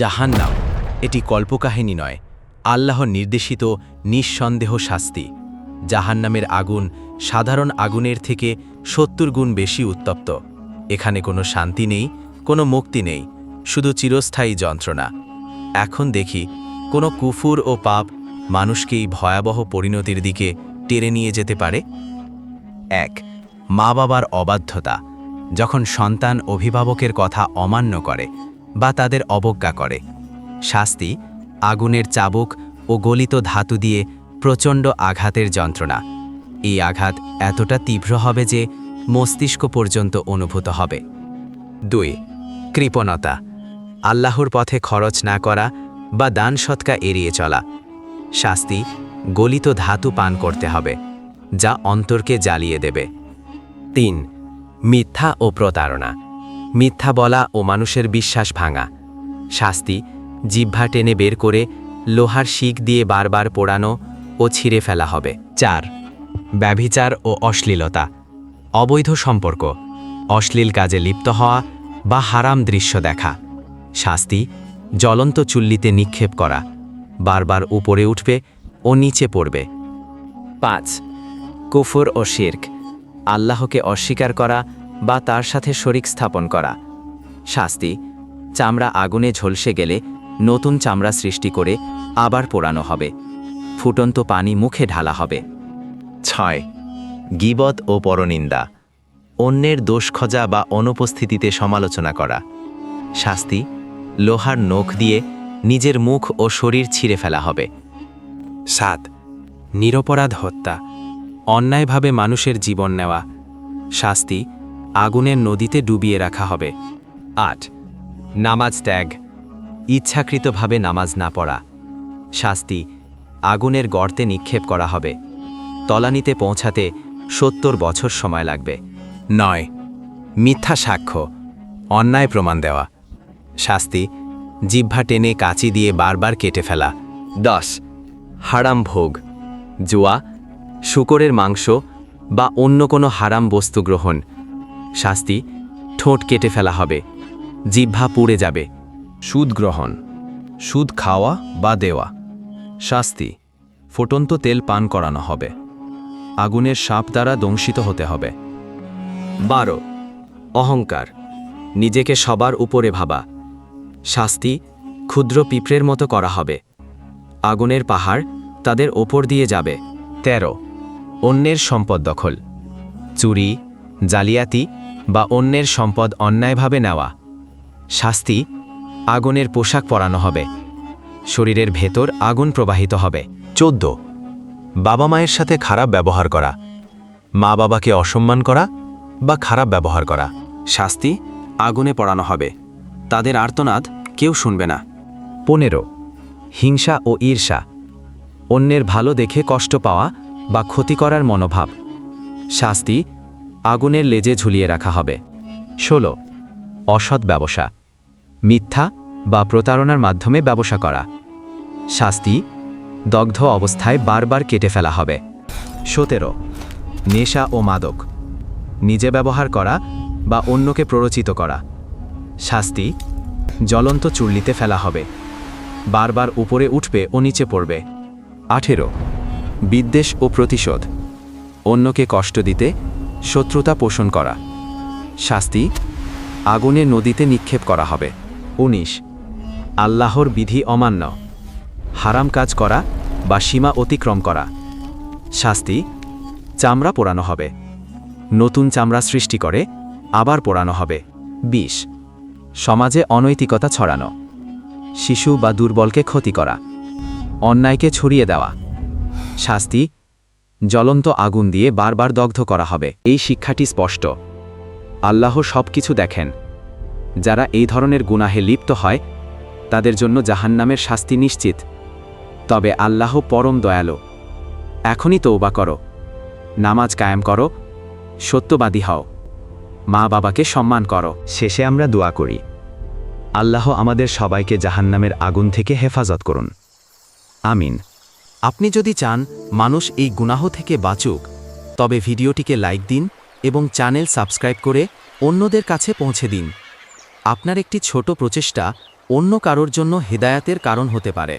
জাহান্নাম, এটি কল্পকাহিনী নয়, আল্লাহর নির্দেশিত নিঃসন্দেহ শাস্তি। জাহান্নামের আগুন সাধারণ আগুনের থেকে সত্তর গুণ বেশি উত্তপ্ত। এখানে কোনো শান্তি নেই, কোনো মুক্তি নেই, শুধু চিরস্থায়ী যন্ত্রণা। এখন দেখি, কোনো কুফুর ও পাপ মানুষকে এই ভয়াবহ পরিণতির দিকে টেনে নিয়ে যেতে পারে। এক মা বাবার অবাধ্যতা, যখন সন্তান অভিভাবকের কথা অমান্য করে বা তাদের অবজ্ঞা করে। শাস্তি, আগুনের চাবুক ও গলিত ধাতু দিয়ে প্রচণ্ড আঘাতের যন্ত্রণা। এই আঘাত এতটা তীব্র হবে যে মস্তিষ্ক পর্যন্ত অনুভূত হবে। দুই, কৃপণতা। আল্লাহর পথে খরচ না করা বা দান সৎকা এড়িয়ে চলা। শাস্তি, গলিত ধাতু পান করতে হবে, যা অন্তরকে জ্বালিয়ে দেবে। তিন, মিথ্যা ও প্রতারণা। মিথ্যা বলা ও মানুষের বিশ্বাস ভাঙা। শাস্তি, জিহ্বা টেনে বের করে লোহার শিক দিয়ে বারবার পোড়ানো ও ছিঁড়ে ফেলা হবে। চার, ব্যভিচার ও অশ্লীলতা। অবৈধ সম্পর্ক, অশ্লীল কাজে লিপ্ত হওয়া বা হারাম দৃশ্য দেখা। শাস্তি, জ্বলন্ত চুল্লিতে নিক্ষেপ করা, বারবার উপরে উঠবে ও নিচে পড়বে। পাঁচ, কুফর ও শির্ক। আল্লাহকে অস্বীকার করা বা তার সাথে শরিক স্থাপন করা। শাস্তি, চামড়া আগুনে ঝলসে গেলে নতুন চামড়া সৃষ্টি করে আবার পোড়ানো হবে। ফুটন্ত পানি মুখে ঢালা হবে। ছয়, গিবত ও পরনিন্দা। অন্যের দোষ খোঁজা বা অনুপস্থিতিতে সমালোচনা করা। শাস্তি, লোহার নখ দিয়ে নিজের মুখ ও শরীর ছিঁড়ে ফেলা হবে। সাত, নিরপরাধ হত্যা। অন্যায়ভাবে মানুষের জীবন নেওয়া। শাস্তি আগুনের নদীতে ডুবিয়ে রাখা হবে। আট। নামাজ ত্যাগ। ইচ্ছাকৃতভাবে নামাজ না পড়া। শাস্তি। আগুনের গর্তে নিক্ষেপ করা হবে। তলানিতে পৌঁছাতে সত্তর বছর সময় লাগবে। নয়। মিথ্যা সাক্ষ্য। অন্যায় প্রমাণ দেওয়া। শাস্তি। জিহ্বা টেনে কাঁচি দিয়ে বারবার কেটে ফেলা। দশ। হারাম ভোগ। জুয়া। শুকরের মাংস বা অন্য কোনো হারাম বস্তু গ্রহণ। শাস্তি ঠোঁট কেটে ফেলা হবে, জিহ্বা পুড়ে যাবে। সুদ গ্রহণ, সুদ খাওয়া বা দেওয়া। শাস্তি, ফোটন্ত তেল পান করানো হবে। আগুনের সাপ দ্বারা দংশিত হতে হবে। বারো, অহংকার, নিজেকে সবার উপরে ভাবা। শাস্তি, ক্ষুদ্র পিঁপড়ের মতো করা হবে। আগুনের পাহাড় তাদের ওপর দিয়ে যাবে। ১৩ অন্যের সম্পদ দখল। চুরি, জালিয়াতি বা অন্যের সম্পদ অন্যায়ভাবে নেওয়া। শাস্তি, আগুনের পোশাক পরানো হবে। শরীরের ভেতর আগুন প্রবাহিত হবে। চোদ্দ। বাবা মায়ের সাথে খারাপ ব্যবহার করা। মা বাবাকে অসম্মান করা বা খারাপ ব্যবহার করা। শাস্তি, আগুনে পড়ানো হবে। তাদের আর্তনাদ কেউ শুনবে না। পনেরো। হিংসা ও ঈর্ষা। অন্যের ভালো দেখে কষ্ট পাওয়া বা ক্ষতি করার মনোভাব। শাস্তি আগুনের লেজে ঝুলিয়ে রাখা হবে। ষোলো। অসৎ ব্যবসা। মিথ্যা বা প্রতারণার মাধ্যমে ব্যবসা করা। শাস্তি। দগ্ধ অবস্থায় বারবার কেটে ফেলা হবে। সতেরো। নেশা ও মাদক। নিজে ব্যবহার করা বা অন্যকে প্ররোচিত করা। শাস্তি। জ্বলন্ত চুল্লিতে ফেলা হবে। বারবার উপরে উঠবে ও নিচে পড়বে। আঠেরো। বিদ্বেষ ও প্রতিশোধ। অন্যকে কষ্ট দিতে শত্রুতা পোষণ করা। শাস্তি, আগুনে নদীতে নিক্ষেপ করা হবে। ১৯ আল্লাহর বিধি অমান্য। হারাম কাজ করা বা সীমা অতিক্রম করা। শাস্তি, চামড়া পোড়ানো হবে। নতুন চামড়া সৃষ্টি করে আবার পোড়ানো হবে। ২০ সমাজে অনৈতিকতা ছড়ানো। শিশু বা দুর্বলকে ক্ষতি করা। অন্যায়কে ছড়িয়ে দেওয়া। শাস্তি জ্বলন্ত আগুন দিয়ে বারবার দগ্ধ করা হবে। এই শিক্ষাটি স্পষ্ট। আল্লাহ সব কিছু দেখেন। যারা এই ধরনের গুনাহে লিপ্ত হয়, তাদের জন্য জাহান্নামের শাস্তি নিশ্চিত। তবে আল্লাহ পরম দয়ালু। এখনই তৌবা করো। নামাজ কায়েম করো। সত্যবাদী হও। মা বাবাকে সম্মান করো। শেষে আমরা দোয়া করি। আল্লাহ আমাদের সবাইকে জাহান্নামের আগুন থেকে হেফাজত করুন। আমিন। আপনি যদি চান মানুষ এই গুনাহ থেকে বাঁচুক, তবে ভিডিওটিকে লাইক দিন এবং চ্যানেল সাবস্ক্রাইব করে অন্যদের কাছে পৌঁছে দিন। আপনার একটি ছোট প্রচেষ্টা অন্য কারোর জন্য হেদায়াতের কারণ হতে পারে।